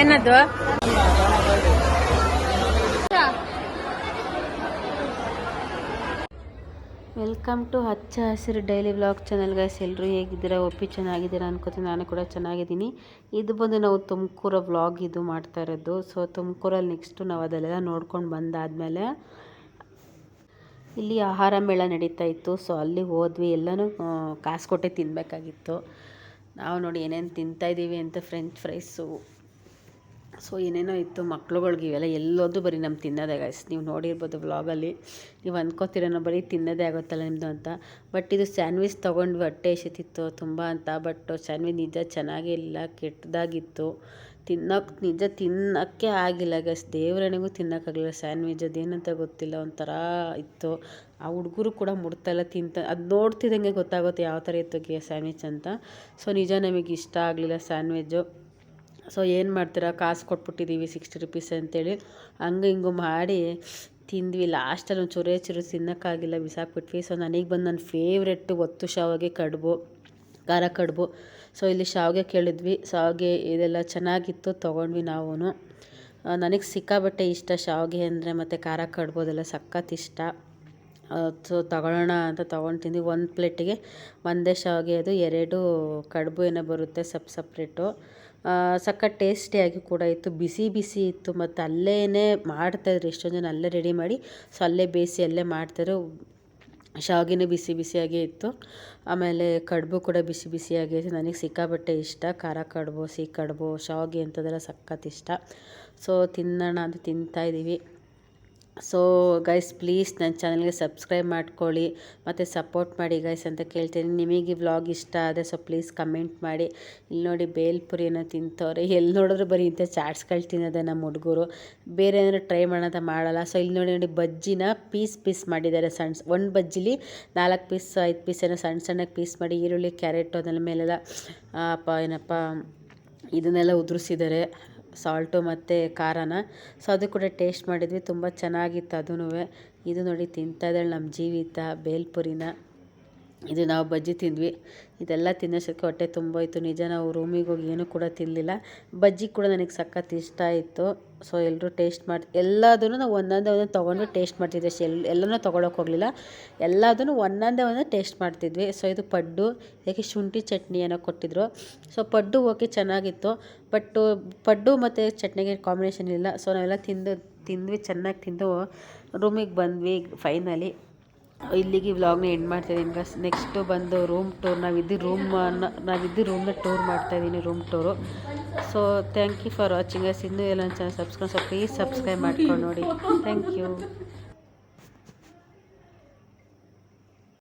ಏನದು? Welcome to ಹಚ್ಚ ಹಸಿರು ಡೈಲಿ ವ್ಲಾಗ್ ಚಾನಲ್ ಗೈಸ್. ಎಲ್ಲರೂ ಹೇಗಿದ್ದೀರಾ? ಒಪ್ಪಿ ಚೆನ್ನಾಗಿದ್ದೀರಾ ಅನ್ಕೋತೀನಿ. ನಾನು ಕೂಡ ಚೆನ್ನಾಗಿದ್ದೀನಿ. ಇದು ಬಂದು ನಾವು ತುಮಕೂರ ವ್ಲಾಗ್ ಇದು ಮಾಡ್ತಾ ಇರೋದು. ಸೊ ತುಮಕೂರಲ್ಲಿ ನೆಕ್ಸ್ಟು ನಾವು ಅದೆಲ್ಲ ನೋಡ್ಕೊಂಡು ಬಂದಾದಮೇಲೆ ಇಲ್ಲಿ ಆಹಾರ ಮೇಳ ನಡೀತಾ ಇತ್ತು. ಸೊ ಅಲ್ಲಿ ಹೋದ್ವಿ. ಎಲ್ಲನೂ ಕಾಸು ಕೊಟ್ಟೆ ತಿನ್ನಬೇಕಾಗಿತ್ತು ನಾವು ನೋಡಿ ಏನೇನು ತಿಂತಾಯಿದ್ದೀವಿ ಅಂತ ಫ್ರೆಂಚ್ ಫ್ರೈಸು ಸೊ ಏನೇನೋ ಇತ್ತು, ಮಕ್ಳುಗಳ್ಗೆ ಇವೆಲ್ಲ ಎಲ್ಲೋದು ಬರೀ ನಮ್ಮ ತಿನ್ನೋದೇ ಗೈಸ್ ನೀವು ನೋಡಿರ್ಬೋದು ವ್ಲಾಗಲ್ಲಿ ನೀವು ಅಂದ್ಕೋತೀರೇನೋ ಬರೀ ತಿನ್ನೋದೇ ಆಗುತ್ತಲ್ಲ ನಿಮ್ಮದು ಅಂತ. ಬಟ್ ಇದು ಸ್ಯಾಂಡ್ವಿಚ್ ತೊಗೊಂಡ್ವಿ ಹೊಟ್ಟೆ ಎಸೆತಿತ್ತು ತುಂಬ ಅಂತ. ಬಟ್ ಸ್ಯಾಂಡ್ವಿಚ್ ನಿಜ ಚೆನ್ನಾಗಿಲ್ಲ ಕೆಟ್ಟದಾಗಿತ್ತು. ತಿನ್ನೋಕೆ, ನಿಜ ತಿನ್ನೋಕ್ಕೆ ಆಗಿಲ್ಲ ಗೈಸ್ ದೇವರಣೆಗೂ ತಿನ್ನೋಕ್ಕಾಗಲಿಲ್ಲ ಸ್ಯಾಂಡ್ವಿಚ್ ಅದೇನಂತ ಗೊತ್ತಿಲ್ಲ, ಒಂಥರ ಇತ್ತು. ಆ ಹುಡುಗರು ಕೂಡ ಮುಡ್ತಾಯಿಲ್ಲ ತಿಂತ, ಅದು ನೋಡ್ತಿದ್ದಂಗೆ ಗೊತ್ತಾಗುತ್ತೆ ಯಾವ ಥರ ಇತ್ತು ಸ್ಯಾಂಡ್ವಿಚ್ ಅಂತ. ಸೊ ನಿಜ ನಮಗೆ ಇಷ್ಟ ಆಗಲಿಲ್ಲ ಸ್ಯಾಂಡ್ವಿಚ್ಚು ಸೊ ಏನು ಮಾಡ್ತೀರಾ? ಕಾಸು ಕೊಟ್ಬಿಟ್ಟಿದ್ದೀವಿ ಸಿಕ್ಸ್ಟಿ ರುಪೀಸ್ ಅಂತೇಳಿ. ಹಂಗೆ ಹಿಂಗು ಮಾಡಿ ತಿಂದ್ವಿ. ಲಾಸ್ಟಲ್ಲಿ ಒಂದು ಚೂರೇ ಚೂರು ತಿನ್ನೋಕ್ಕಾಗಿಲ್ಲ, ಬಿಸಾಕ್ಬಿಟ್ವಿ. ಸೊ ನನಗೆ ಬಂದು ನನ್ನ ಫೇವ್ರೆಟ್ಟು ಒತ್ತು ಶಾವಿಗೆ ಕಡುಬು, ಖಾರ ಕಡುಬು. ಸೊ ಇಲ್ಲಿ ಶಾವಿಗೆ ಕೇಳಿದ್ವಿ. ಶಾವಿಗೆ ಇದೆಲ್ಲ ಚೆನ್ನಾಗಿತ್ತು, ತೊಗೊಂಡ್ವಿ ನಾವು ನನಗೆ ಸಿಕ್ಕಾಬಟ್ಟೆ ಇಷ್ಟ ಶಾವಿಗೆ ಅಂದರೆ, ಮತ್ತು ಖಾರ ಕಡುಬು ಅದೆಲ್ಲ ಸಖತ್ ಇಷ್ಟ. ಸೊ, ತಗೊಳ್ಳೋಣ ಅಂತ ತೊಗೊಂಡು ತಿಂದ್ವಿ. ಒಂದು ಪ್ಲೇಟಿಗೆ ಒಂದೇ ಶಾವಿಗೆ ಅದು, ಎರಡು ಕಡುಬು ಏನೋ ಬರುತ್ತೆ ಸಪ್ ಸಪ್ರೇಟು ಸಖತ್ ಟೇಸ್ಟಿಯಾಗಿ ಕೂಡ ಇತ್ತು. ಬಿಸಿ ಬಿಸಿ ಇತ್ತು. ಮತ್ತು ಅಲ್ಲೇ ಮಾಡ್ತಾಯಿದ್ರು ಎಷ್ಟೊಂದು ಜನ ಅಲ್ಲೇ ರೆಡಿ ಮಾಡಿ ಸೊ ಅಲ್ಲೇ ಬೇಯಿಸಿ ಅಲ್ಲೇ ಮಾಡ್ತಾರೆ ಶಾವಿಗೆನೂ ಬಿಸಿ ಬಿಸಿಯಾಗೇ ಇತ್ತು. ಆಮೇಲೆ ಕಡುಬು ಕೂಡ ಬಿಸಿ ಬಿಸಿಯಾಗೇ ಇತ್ತು. ನನಗೆ ಸಿಕ್ಕಾಪಟ್ಟೆ ಇಷ್ಟ. ಖಾರ ಕಡುಬು, ಸಿಹಿ ಕಡುಬು, ಶಾವಿಗೆ ಅಂಥದ್ದೆಲ್ಲ ಸಖತ್ ಇಷ್ಟ. ಸೊ ತಿನ್ನೋಣ ಅಂತ ತಿಂತಾಯಿದ್ದೀವಿ ಸೊ ಗೈಸ್ ಪ್ಲೀಸ್ ನನ್ನ ಚಾನಲ್ಗೆ ಸಬ್ಸ್ಕ್ರೈಬ್ ಮಾಡ್ಕೊಳ್ಳಿ. ಮತ್ತು ಸಪೋರ್ಟ್ ಮಾಡಿ ಗೈಸ್ ಅಂತ ಕೇಳ್ತೀನಿ. ನಿಮಗೆ ಈ ವ್ಲಾಗ್ ಇಷ್ಟ ಆದರೆ ಸೊ ಪ್ಲೀಸ್ ಕಮೆಂಟ್ ಮಾಡಿ. ಇಲ್ಲಿ ನೋಡಿ ಬೇಲ್ಪುರಿನ ತಿಂತವ್ರೆ. ಎಲ್ಲಿ ನೋಡಿದ್ರು ಬರೀ ಇಂಥ ಚಾಟ್ಸ್ಗಳು ತಿನ್ನೋದೆ ನಮ್ಮ ಹುಡುಗರು. ಬೇರೆ ಏನಾದ್ರು ಟ್ರೈ ಮಾಡೋದ ಮಾಡಲ್ಲ. ಸೊ ಇಲ್ಲಿ ನೋಡಿ ನೋಡಿ, ಬಜ್ಜಿನ ಪೀಸ್ ಪೀಸ್ ಮಾಡಿದ್ದಾರೆ ಸಣ್ಣ ಒಂದು ಬಜ್ಜಿಲಿ ನಾಲ್ಕು ಪೀಸ್ ಐದು ಪೀಸ್ ಏನೋ ಸಣ್ಣ ಸಣ್ಣಗೆ ಪೀಸ್ ಮಾಡಿ, ಈರುಳ್ಳಿ, ಕ್ಯಾರೆಟು ಅದರ ಮೇಲೆಲ್ಲ ಏನಪ್ಪ, ಇದನ್ನೆಲ್ಲ ಉದುರಿಸಿದ್ದಾರೆ. ಸಾಲ್ಟು ಮತ್ತು ಖಾರನ. ಸೊ, ಅದು ಕೂಡ ಟೇಸ್ಟ್ ಮಾಡಿದ್ವಿ. ತುಂಬ ಚೆನ್ನಾಗಿತ್ತು ಅದೂ ಇದು ನೋಡಿ ತಿಂತಾ ಇದ್ದಾಳೆ ನಮ್ಮ ಜೀವಿತ, ಬೇಲ್ಪುರಿನ. ಇದು ನಾವು ಬಜ್ಜಿ ತಿಂದ್ವಿ. ಇದೆಲ್ಲ ತಿನ್ನೋಷ್ಟಕ್ಕೆ ಹೊಟ್ಟೆ ತುಂಬೋಯ್ತು. ನಿಜ ನಾವು ರೂಮಿಗೆ ಹೋಗಿ ಏನೂ ಕೂಡ ತಿನ್ನಲಿಲ್ಲ ಬಜ್ಜಿ ಕೂಡ ನನಗೆ ಸಖತ್ ಇಷ್ಟ ಆಯಿತು. ಸೊ ಎಲ್ಲರೂ ಟೇಸ್ಟ್ ಮಾಡಿ ಎಲ್ಲದನ್ನು ನಾವು ಒಂದೊಂದೇ ಒಂದೊಂದು ತೊಗೊಂಡು ಟೇಸ್ಟ್ ಮಾಡ್ತಿದ್ವಿ ಅಷ್ಟೇ. ಎಲ್, ಎಲ್ಲನೂ ತೊಗೊಳಕ್ಕೆ ಹೋಗಲಿಲ್ಲ. ಎಲ್ಲದನ್ನು ಒಂದೊಂದೇ ಒಂದೊಂದು ಟೇಸ್ಟ್ ಮಾಡ್ತಿದ್ವಿ. ಸೊ ಇದು ಪಡ್ಡು ಯಾಕೆ ಶುಂಠಿ ಚಟ್ನಿ ಏನೋ ಕೊಟ್ಟಿದ್ರು. ಸೊ ಪಡ್ಡು ಓಕೆ ಚೆನ್ನಾಗಿತ್ತು. ಬಟ್ಟು ಪಡ್ಡು ಮತ್ತು ಚಟ್ನಿಗೆ ಕಾಂಬಿನೇಷನ್ ಇಲ್ಲ. ಸೊ ನಾವೆಲ್ಲ ತಿಂದು, ತಿಂದ್ವಿ, ಚೆನ್ನಾಗಿ ತಿಂದು. ರೂಮಿಗೆ ಬಂದ್ವಿ ಫೈನಲಿ ಇಲ್ಲಿಗೆ ವ್ಲಾಗ್ನ ಎಂಡ್ ಮಾಡ್ತಾಯಿದ್ದೀನಿ ಗಸ್ ನೆಕ್ಸ್ಟು ಬಂದು ರೂಮ್ ಟೂರ್ ನಾವಿದ್ದು ರೂಮ್ ನಾವಿದ್ದು ರೂಮ್ನ ಟೂರ್ ಮಾಡ್ತಾಯಿದ್ದೀನಿ room tour so thank you for watching us ಇನ್ನೂ ಎಲ್ಲ channel subscribe so please subscribe ಮಾಡ್ಕೊಂಡು ನೋಡಿ. Thank you